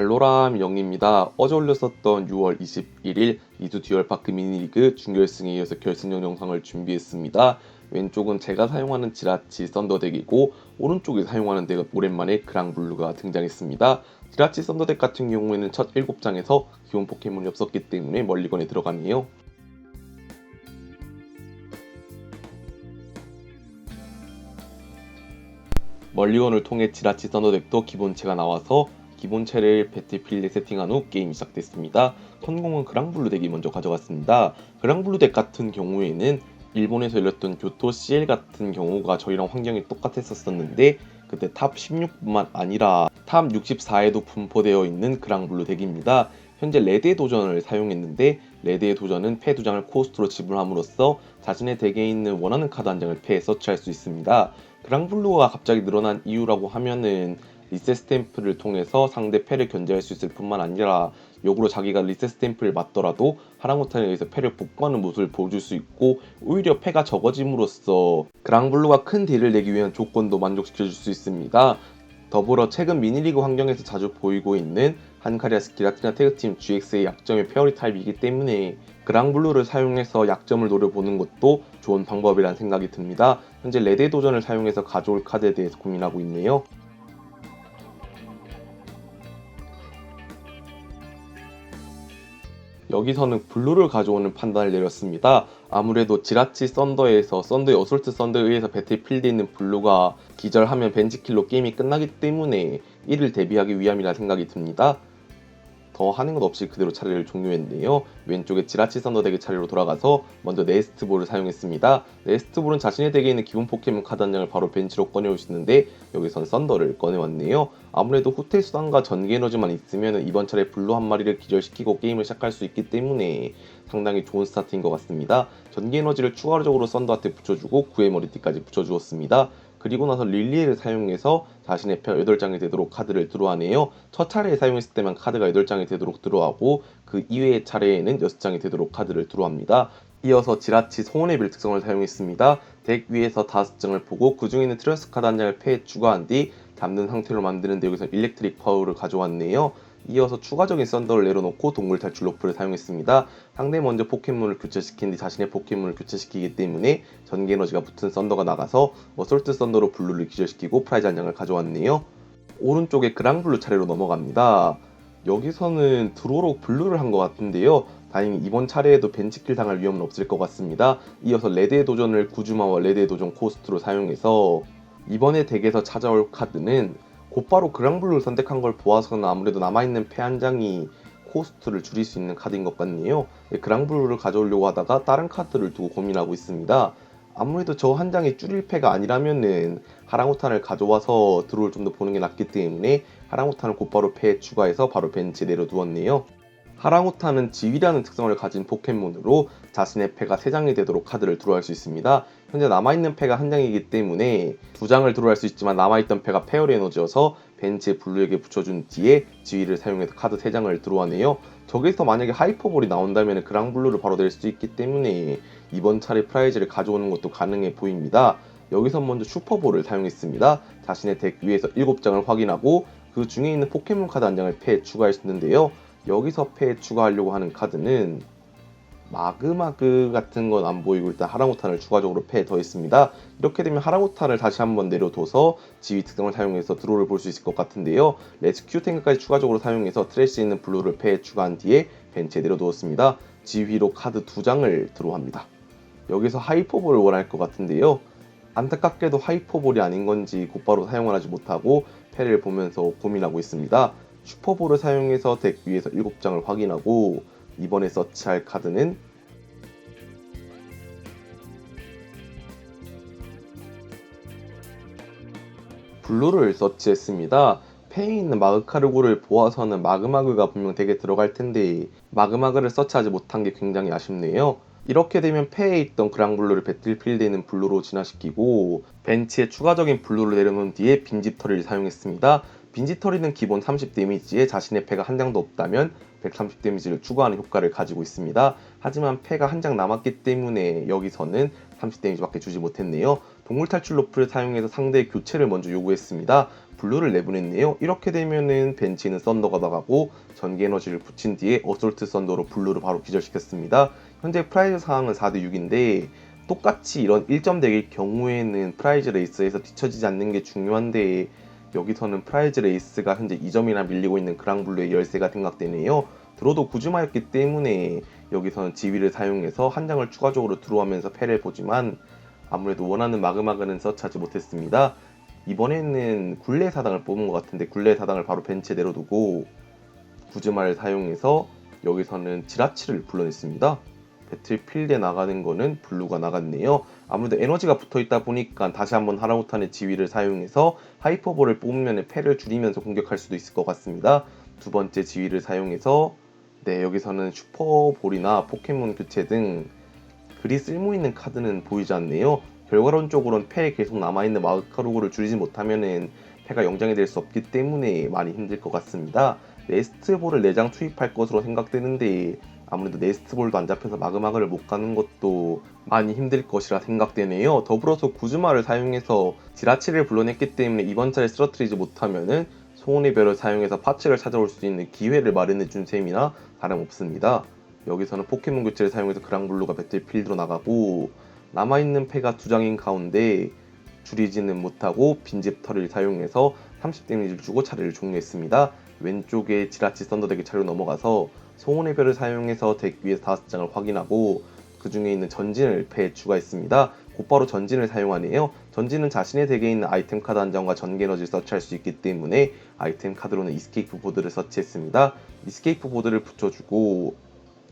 발로람 영입니다. 어제 올렸었던 6월 21일 이두 듀얼파크 미니리그 준결승에 이어서 결승전 영상을 준비했습니다. 왼쪽은 제가 사용하는 지라치 썬더덱이고 오른쪽에 사용하는 덱은 오랜만에 그랑블루가 등장했습니다. 지라치 썬더덱 같은 경우에는 첫 7장에서 기본 포켓몬이 없었기 때문에 멀리건에 들어가네요. 멀리건을 통해 지라치 썬더덱도 기본체가 나와서 기본체를 배틀필드에 세팅한 후 게임이 시작됐습니다. 선공은 그랑블루 덱이 먼저 가져갔습니다. 그랑블루 덱 같은 경우에는 일본에서 열렸던 교토 CL 같은 경우가 저희랑 환경이 똑같았었는데 그때 탑 16뿐만 아니라 탑 64에도 분포되어 있는 그랑블루 덱입니다. 현재 레드의 도전을 사용했는데 레드의 도전은 패 두 장을 코스트로 지불함으로써 자신의 덱에 있는 원하는 카드 한 장을 패에 서치할 수 있습니다. 그랑블루가 갑자기 늘어난 이유라고 하면은 리셋 스탬프를 통해서 상대 패를 견제할 수 있을 뿐만 아니라 역으로 자기가 리셋 스탬프를 맞더라도 하랑우탄에 의해서 패를 복구하는 모습을 보여줄 수 있고 오히려 패가 적어짐으로써 그랑블루가 큰 딜을 내기 위한 조건도 만족시켜줄 수 있습니다. 더불어 최근 미니리그 환경에서 자주 보이고 있는 한카리아스 기라티나 태그팀 GX의 약점이 페어리 타입이기 때문에 그랑블루를 사용해서 약점을 노려보는 것도 좋은 방법이라는 생각이 듭니다. 현재 레드의 도전을 사용해서 가져올 카드에 대해서 고민하고 있네요. 여기서는 블루를 가져오는 판단을 내렸습니다. 아무래도 지라치 썬더에서 썬더의 어솔트 썬더에 의해서 배틀필드에 있는 블루가 기절하면 벤치킬로 게임이 끝나기 때문에 이를 대비하기 위함이라 생각이 듭니다. 더 하는 것 없이 그대로 차례를 종료했네요. 왼쪽에 지라치 썬더 덱의 차례로 돌아가서 먼저 네스트볼을 사용했습니다. 네스트볼은 자신의 덱에 있는 기본 포켓몬 카드 한 장을 바로 벤치로 있는데 여기선 썬더를 꺼내왔네요. 아무래도 후퇴 수단과 전기 에너지만 있으면 이번 차례 블루 한 마리를 기절시키고 게임을 시작할 수 있기 때문에 상당히 좋은 스타트인 것 같습니다. 전기 에너지를 추가적으로 썬더한테 붙여주고 구의 머리띠까지 붙여주었습니다. 그리고 나서 릴리에를 사용해서 자신의 표 8장이 되도록 카드를 들어와네요. 첫 차례에 사용했을 때만 카드가 8장이 되도록 들어가고 그 이외의 차례에는 6장이 되도록 카드를 들어옵니다. 이어서 지라치 소원의 빌 특성을 사용했습니다. 덱 위에서 5장을 보고 그 중에 있는 트랜스 카드 한 장을 패에 추가한 뒤 잡는 상태로 만드는데 여기서 일렉트릭 파워를 가져왔네요. 이어서 추가적인 썬더를 내려놓고 동물 탈출 로프를 사용했습니다. 상대 먼저 포켓몬을 교체시킨 뒤 자신의 포켓몬을 교체시키기 때문에 전기 에너지가 붙은 썬더가 나가서 어솔트 썬더로 블루를 기절시키고 프라이즈 한 장을 가져왔네요. 오른쪽에 그랑블루 차례로 넘어갑니다. 여기서는 드로로 블루를 한 것 같은데요. 다행히 이번 차례에도 벤치킬 당할 위험은 없을 것 같습니다. 이어서 레드의 도전을 구주마와 레드의 도전 코스트로 사용해서 이번에 덱에서 찾아올 카드는 곧바로 그랑블루를 선택한 걸 보아서는 아무래도 남아있는 패 한 장이 코스트를 줄일 수 있는 카드인 것 같네요. 네, 그랑블루를 가져오려고 하다가 다른 카드를 두고 고민하고 있습니다. 아무래도 저 한 장이 줄일 패가 아니라면은 하랑우탄을 가져와서 드로를 좀 더 보는 게 낫기 때문에 하랑우탄을 곧바로 패에 추가해서 바로 벤치에 내려두었네요. 하랑우탄은 지위라는 특성을 가진 포켓몬으로 자신의 패가 3장이 되도록 카드를 드로할 수 있습니다. 현재 남아있는 패가 한 장이기 때문에 두 장을 드로할 수 있지만 남아있던 패가 페어리 에너지여서 벤치에 블루에게 붙여준 뒤에 지위를 사용해서 카드 3장을 드로하네요. 저기서 만약에 하이퍼볼이 나온다면 그랑블루를 바로 낼 수 있기 때문에 이번 차례 프라이즈를 가져오는 것도 가능해 보입니다. 여기서 먼저 슈퍼볼을 사용했습니다. 자신의 덱 위에서 7장을 확인하고 그 중에 있는 포켓몬 카드 한 장을 패에 추가했는데요. 여기서 패에 추가하려고 하는 카드는 마그마그 같은 건 안 보이고 일단 하랑우탄을 추가적으로 패에 더했습니다. 이렇게 되면 하랑우탄을 다시 한번 내려둬서 지휘 특성을 사용해서 드로를 볼 수 있을 것 같은데요. 레스큐 탱크까지 추가적으로 사용해서 트래시 있는 블루를 패에 추가한 뒤에 벤치에 내려두었습니다. 지휘로 카드 두 장을 드로합니다. 여기서 하이퍼볼을 원할 것 같은데요. 안타깝게도 하이퍼볼이 아닌 건지 곧바로 사용을 하지 못하고 패를 보면서 고민하고 있습니다. 슈퍼볼을 사용해서 덱 위에서 7장을 확인하고 이번에 서치할 카드는 블루를 서치했습니다. 패에 있는 마그카르고를 보아서는 마그마그가 분명 덱에 들어갈 텐데 마그마그를 서치하지 못한 게 굉장히 아쉽네요. 이렇게 되면 패에 있던 그랑블루를 배틀필드에 있는 블루로 진화시키고 벤치에 추가적인 블루를 내려놓은 뒤에 빈집터리를 사용했습니다. 빈집터리는 기본 30 데미지에 자신의 패가 한 장도 없다면 130 데미지를 추가하는 효과를 가지고 있습니다. 하지만 패가 한 장 남았기 때문에 여기서는 30 데미지밖에 주지 못했네요. 동물 탈출 로프를 사용해서 상대의 교체를 먼저 요구했습니다. 블루를 내보냈네요. 이렇게 되면은 벤치는 썬더가 나가고 전기 에너지를 붙인 뒤에 어솔트 썬더로 블루를 바로 기절시켰습니다. 현재 프라이즈 상황은 4대 6인데 똑같이 이런 1점 덱일 경우에는 프라이즈 레이스에서 뒤처지지 않는 게 중요한데 여기서는 프라이즈 레이스가 현재 2점이나 밀리고 있는 그랑블루의 열세가 생각되네요. 드로도 구즈마였기 때문에 여기서는 지위를 사용해서 한 장을 추가적으로 들어오면서 패를 보지만 아무래도 원하는 마그마그는 서치하지 못했습니다. 이번에는 굴레 사당을 뽑은 것 같은데 굴레 사당을 바로 벤치에 내려두고 구즈마를 사용해서 여기서는 지라치를 불러냈습니다. 배틀필드에 나가는 거는 블루가 나갔네요. 아무래도 에너지가 붙어 있다 보니까 다시 한번 하라우탄의 지위를 사용해서 하이퍼볼을 뽑으면 패를 줄이면서 공격할 수도 있을 것 같습니다. 두 번째 지위를 사용해서 네 여기서는 슈퍼볼이나 포켓몬 교체 등 그리 쓸모 있는 카드는 보이지 않네요. 결과론적으로는 패에 계속 남아있는 마카로그를 줄이지 못하면은 패가 영장이 될 수 없기 때문에 많이 힘들 것 같습니다. 네스트볼을 4장 투입할 것으로 생각되는데 아무래도 네스트볼도 안 잡혀서 마그마그를 못 가는 것도 많이 힘들 것이라 생각되네요. 더불어서 구즈마를 사용해서 지라치를 불러냈기 때문에 이번 차례 쓰러뜨리지 못하면은 소원의 별을 사용해서 파츠를 찾아올 수 있는 기회를 마련해준 셈이나 다름없습니다. 여기서는 포켓몬 교체를 사용해서 그랑블루가 배틀필드로 나가고 남아있는 패가 두 장인 가운데 줄이지는 못하고 빈집 털을 사용해서 30 데미지를 주고 차례를 종료했습니다. 왼쪽에 지라치 썬더덱의 차례로 넘어가서 소원의 별을 사용해서 덱 위에서 5장을 확인하고 그 중에 있는 전진을 패에 추가했습니다. 곧바로 전진을 사용하네요. 전진은 자신의 덱에 있는 아이템 카드 한 장과 전기 에너지를 서치할 수 있기 때문에 아이템 카드로는 이스케이프 보드를 서치했습니다. 이스케이프 보드를 붙여주고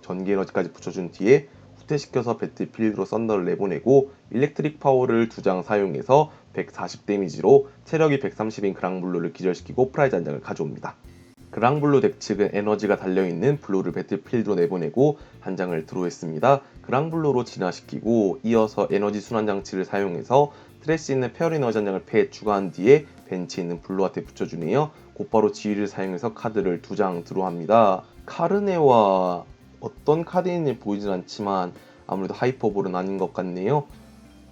전기 에너지까지 붙여준 뒤에 후퇴시켜서 배틀필드로 썬더를 내보내고 일렉트릭 파워를 두 장 사용해서 140 데미지로 체력이 130인 그랑블루를 기절시키고 프라이즈 한 장을 가져옵니다. 그랑블루 덱 측은 에너지가 달려있는 블루를 배틀필드로 내보내고 한 장을 드로했습니다. 그랑블루로 진화시키고 이어서 에너지 순환 장치를 사용해서 트레시 있는 페어 에너지 한 장을 패에 추가한 뒤에 벤치에 있는 블루한테 붙여주네요. 곧바로 지휘를 사용해서 카드를 두 장 드로합니다. 카르네와 어떤 카드인지 보이진 않지만 아무래도 하이퍼볼은 아닌 것 같네요.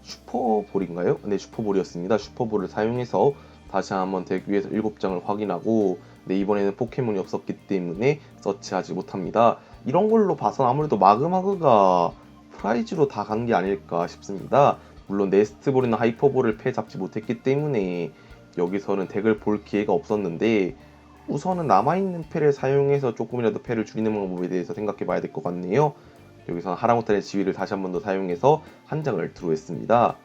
슈퍼볼인가요? 네, 슈퍼볼이었습니다. 슈퍼볼을 사용해서 다시 한번 덱 위에서 7장을 확인하고 네, 이번에는 포켓몬이 없었기 때문에 서치하지 못합니다. 이런 걸로 봐선 아무래도 마그마그가 프라이즈로 다 간 게 아닐까 싶습니다. 물론 네스트볼이나 하이퍼볼을 패 잡지 못했기 때문에 여기서는 덱을 볼 기회가 없었는데 우선은 남아있는 패를 사용해서 조금이라도 패를 줄이는 방법에 대해서 생각해 봐야 될 것 같네요. 여기서 하랑우탄의 지위를 다시 한 번 더 사용해서 한 장을 드로했습니다.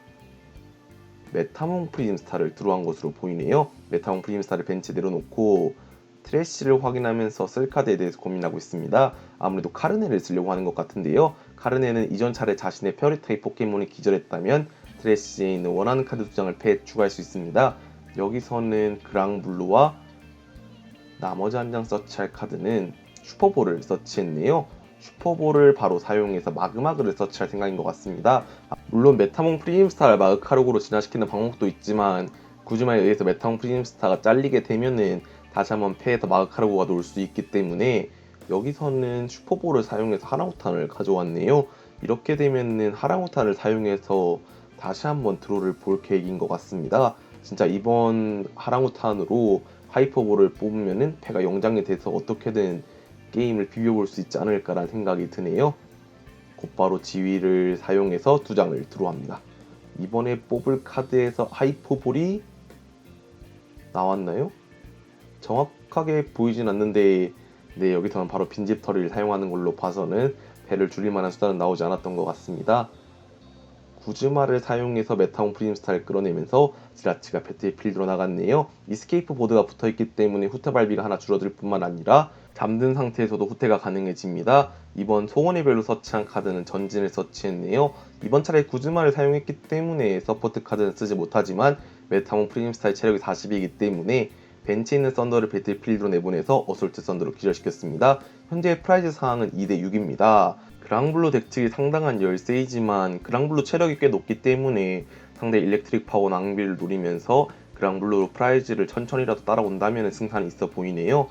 메타몽 프리즘스타를 드로한 것으로 보이네요. 메타몽 프리즘스타를 벤치에 내려놓고 트래쉬를 확인하면서 쓸 카드에 대해서 고민하고 있습니다. 아무래도 카르네를 쓰려고 하는 것 같은데요. 카르네는 이전 차례 자신의 페어리타입 포켓몬이 기절했다면 트래쉬에 있는 원하는 카드 두 장을 패에 추가할 수 있습니다. 여기서는 그랑블루와 나머지 한 장 서치할 카드는 슈퍼볼을 서치했네요. 슈퍼볼을 바로 사용해서 마그마그를 서치할 생각인 것 같습니다. 물론 메타몽 프리즘스타를 마그카록으로 진화시키는 방법도 있지만 구즈마에 의해서 메타몽 프리즘스타가 잘리게 되면은 다시 한번 패에서 마그카로그가 놓을 수 있기 때문에 여기서는 슈퍼볼을 사용해서 하랑우탄을 가져왔네요. 이렇게 되면은 하랑우탄을 사용해서 다시 한번 드로를 볼 계획인 것 같습니다. 진짜 이번 하랑우탄으로 하이퍼볼을 뽑으면은 패가 영장이 돼서 어떻게든 게임을 비벼볼 수 있지 않을까라는 생각이 드네요. 곧바로 지위를 사용해서 두 장을 드로합니다. 이번에 뽑을 카드에서 하이퍼볼이 나왔나요? 정확하게 보이진 않는데 네 여기서는 바로 빈집 털이를 사용하는 걸로 봐서는 배를 줄일 만한 수단은 나오지 않았던 것 같습니다. 구즈마를 사용해서 메타몬 프림스타를 끌어내면서 지라치가 배틀필드로 나갔네요. 이스케이프 보드가 붙어있기 때문에 후퇴 발비가 하나 줄어들 뿐만 아니라 잠든 상태에서도 후퇴가 가능해집니다. 이번 소원의 별로 서치한 카드는 전진을 서치했네요. 이번 차례 구즈마를 사용했기 때문에 서포트 카드는 쓰지 못하지만 메타몬 프림스타의 체력이 40이기 때문에 벤치에 있는 썬더를 배틀필드로 내보내서 어솔트 썬더로 기절시켰습니다. 현재 프라이즈 상황은 2대 6입니다. 그랑블루 덱 측이 상당한 열세이지만 그랑블루 체력이 꽤 높기 때문에 상대 일렉트릭 파워 낭비를 노리면서 그랑블루로 프라이즈를 천천히라도 따라온다면 승산이 있어 보이네요.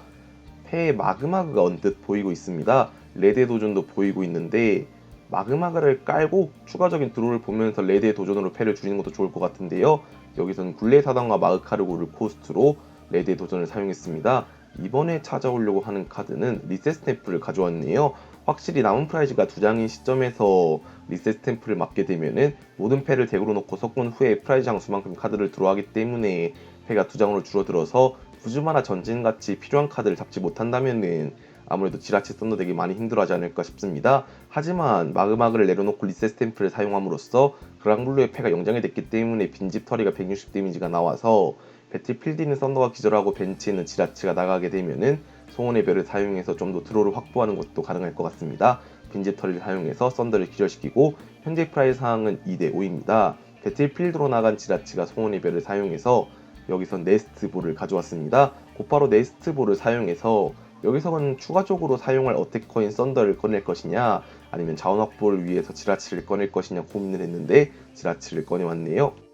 패에 마그마그가 언뜻 보이고 있습니다. 레드 도전도 보이고 있는데 마그마그를 깔고 추가적인 드로우를 보면서 레드의 도전으로 패를 줄이는 것도 좋을 것 같은데요. 여기서는 굴레 사단과 마그카르고를 코스트로 레드의 도전을 사용했습니다. 이번에 찾아오려고 하는 카드는 리셋 스탬프를 가져왔네요. 확실히 남은 프라이즈가 두 장인 시점에서 리셋 스탬프를 맞게 되면은 모든 패를 덱으로 놓고 섞은 후에 프라이즈 장수만큼 카드를 들어가기 때문에 패가 두 장으로 줄어들어서 구즈마나 전진같이 필요한 카드를 잡지 못한다면은 아무래도 지라치 썬더 덱이 많이 힘들어하지 않을까 싶습니다. 하지만 마그마그를 내려놓고 리셋 스탬프를 사용함으로써 그랑블루의 패가 영장이 됐기 때문에 빈집 터리가 160 데미지가 나와서 배틀필드 있는 썬더가 기절하고 벤치에 있는 지라치가 나가게 되면은 송원의 별을 사용해서 좀 더 드로우를 확보하는 것도 가능할 것 같습니다. 빈집 터리를 사용해서 썬더를 기절시키고 현재 프라이즈 상황은 2대 5입니다. 배틀필드로 나간 지라치가 송원의 별을 사용해서 여기서 네스트볼을 가져왔습니다. 곧바로 네스트볼을 사용해서 여기서는 추가적으로 사용할 어택커인 썬더를 꺼낼 것이냐 아니면 자원 확보를 위해서 지라치를 꺼낼 것이냐 고민을 했는데 지라치를 꺼내왔네요.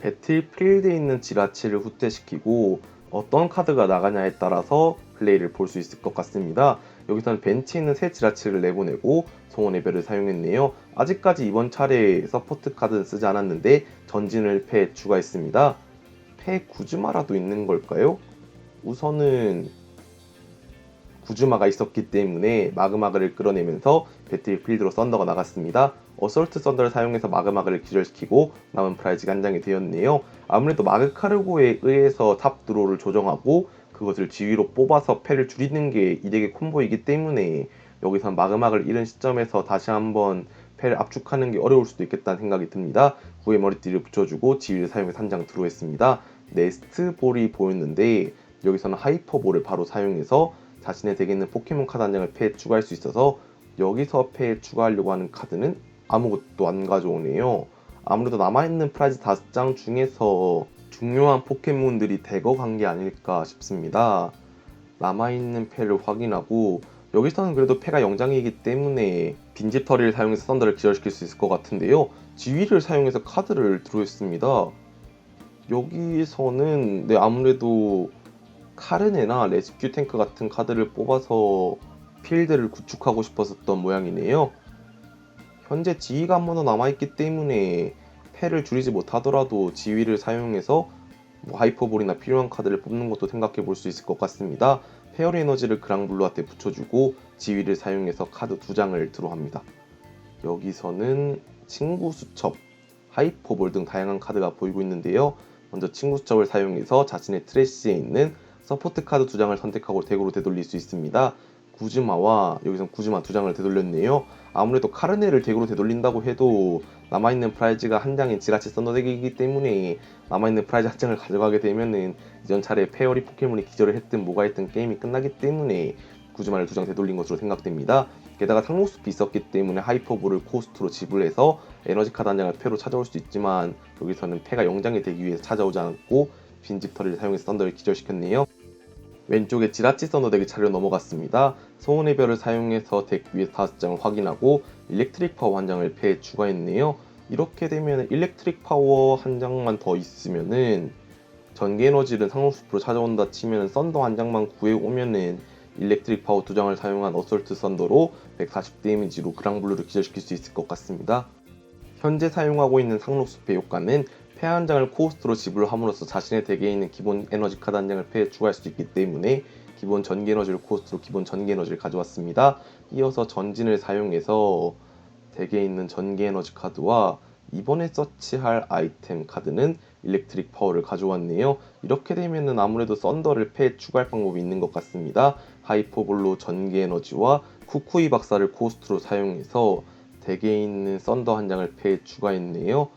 배틀필드에 있는 지라치를 후퇴시키고 어떤 카드가 나가냐에 따라서 플레이를 볼 수 있을 것 같습니다. 여기서는 벤치에 있는 새 지라치를 내보내고 송원의 별을 사용했네요. 아직까지 이번 차례에 서포트 카드는 쓰지 않았는데 전진을 패 추가했습니다. 패 구즈마라도 있는 걸까요? 우선은 구즈마가 있었기 때문에 마그마그를 끌어내면서 배틀필드로 썬더가 나갔습니다. 어설트 썬더를 사용해서 마그마그를 기절시키고 남은 프라이즈가 한 장이 되었네요. 아무래도 마그카르고에 의해서 탑 드로우를 조정하고 그것을 지위로 뽑아서 패를 줄이는 게 이 덱의 콤보이기 때문에 여기선 마그마그를 잃은 시점에서 다시 한번 패를 압축하는 게 어려울 수도 있겠다는 생각이 듭니다. 구의 머리띠를 붙여주고 지위를 사용해서 한장 드로우했습니다. 네스트 볼이 보였는데 여기서는 하이퍼볼을 바로 사용해서 자신의 덱에 있는 포켓몬 카드 한 장을 패에 추가할 수 있어서 여기서 패에 추가하려고 하는 카드는 아무것도 안 가져오네요. 아무래도 남아있는 프라이즈 5장 중에서 중요한 포켓몬들이 대거 간 게 아닐까 싶습니다. 남아있는 패를 확인하고 여기서는 그래도 패가 0장이기 때문에 빈집 터리를 사용해서 썬더를 기절시킬 수 있을 것 같은데요. 지위를 사용해서 카드를 들어했습니다. 여기서는 네, 아무래도 카르네나 레스큐 탱크 같은 카드를 뽑아서 필드를 구축하고 싶었었던 모양이네요. 현재 지위가 한 번 더 남아있기 때문에 패를 줄이지 못하더라도 지위를 사용해서 뭐 하이퍼볼이나 필요한 카드를 뽑는 것도 생각해 볼 수 있을 것 같습니다. 페어리 에너지를 그랑블루한테 붙여주고 지위를 사용해서 카드 두 장을 드로합니다. 여기서는 친구 수첩, 하이퍼볼 등 다양한 카드가 보이고 있는데요. 먼저 친구 수첩을 사용해서 자신의 트래시에 있는 서포트 카드 두 장을 선택하고 덱으로 되돌릴 수 있습니다. 구즈마와 여기서 구즈마 두 장을 되돌렸네요. 아무래도 카르네를 덱으로 되돌린다고 해도 남아있는 프라이즈가 한 장인 지라치 썬더덱이기 때문에 남아있는 프라이즈 한 장을 가져가게 되면은 이전 차례 페어리 포켓몬이 기절을 했든 뭐가 했든 게임이 끝나기 때문에 구즈마를 두 장 되돌린 것으로 생각됩니다. 게다가 상록숲이 있었기 때문에 하이퍼볼을 코스트로 지불해서 에너지 카드 한 장을 패로 찾아올 수 있지만 여기서는 패가 0장이 되기 위해서 찾아오지 않았고 빈집 터리를 사용해서 썬더를 기절시켰네요. 왼쪽에 지라치 썬더 덱이 차례로 넘어갔습니다. 소원의 별을 사용해서 덱 위에 5장을 확인하고 일렉트릭 파워 한 장을 패에 추가했네요. 이렇게 되면 일렉트릭 파워 한 장만 더 있으면은 전기 에너지를 상록숲으로 찾아온다 치면 썬더 한 장만 구해오면은 일렉트릭 파워 두 장을 사용한 어설트 썬더로 140 데미지로 그랑블루를 기절시킬 수 있을 것 같습니다. 현재 사용하고 있는 상록숲의 효과는 패한 장을 코스트로 지불함으로써 자신의 덱에 있는 기본 에너지 카드 한 장을 패에 추가할 수 있기 때문에 기본 전기 에너지를 코스트로 기본 전기 에너지를 가져왔습니다. 이어서 전진을 사용해서 덱에 있는 전기 에너지 카드와 이번에 서치할 아이템 카드는 일렉트릭 파워를 가져왔네요. 이렇게 되면은 아무래도 썬더를 패에 추가할 방법이 있는 것 같습니다. 하이퍼볼로 전기 에너지와 쿠쿠이 박사를 코스트로 사용해서 덱에 있는 썬더 한 장을 패에 추가했네요.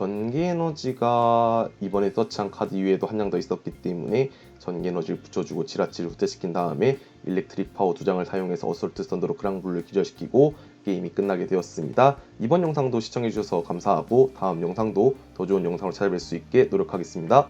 전기 에너지가 이번에 서치한 카드 이외에도 한 장 더 있었기 때문에 전기 에너지를 붙여주고 지라치를 후퇴시킨 다음에 일렉트릭 파워 두 장을 사용해서 어설트 썬더로 그랑블루를 기절시키고 게임이 끝나게 되었습니다. 이번 영상도 시청해주셔서 감사하고 다음 영상도 더 좋은 영상으로 찾아뵐 수 있게 노력하겠습니다.